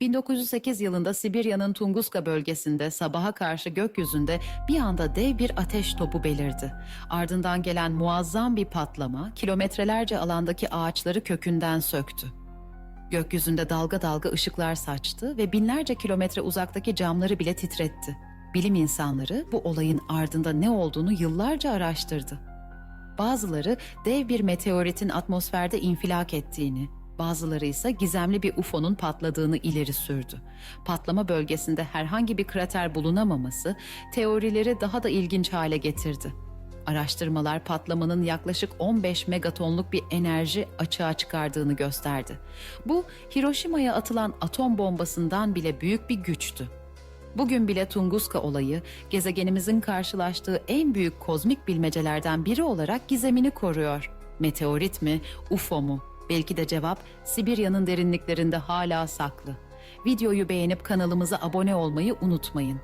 1908 yılında Sibirya'nın Tunguska bölgesinde sabaha karşı gökyüzünde bir anda dev bir ateş topu belirdi. Ardından gelen muazzam bir patlama kilometrelerce alandaki ağaçları kökünden söktü. Gökyüzünde dalga dalga ışıklar saçtı ve binlerce kilometre uzaktaki camları bile titretti. Bilim insanları bu olayın ardında ne olduğunu yıllarca araştırdı. Bazıları dev bir meteoritin atmosferde infilak ettiğini, bazıları ise gizemli bir UFO'nun patladığını ileri sürdü. Patlama bölgesinde herhangi bir krater bulunamaması teorileri daha da ilginç hale getirdi. Araştırmalar patlamanın yaklaşık 15 megatonluk bir enerji açığa çıkardığını gösterdi. Bu Hiroşima'ya atılan atom bombasından bile büyük bir güçtü. Bugün bile Tunguska olayı gezegenimizin karşılaştığı en büyük kozmik bilmecelerden biri olarak gizemini koruyor. Meteorit mi, UFO mu? Belki de cevap Sibirya'nın derinliklerinde hala saklı. Videoyu beğenip kanalımıza abone olmayı unutmayın.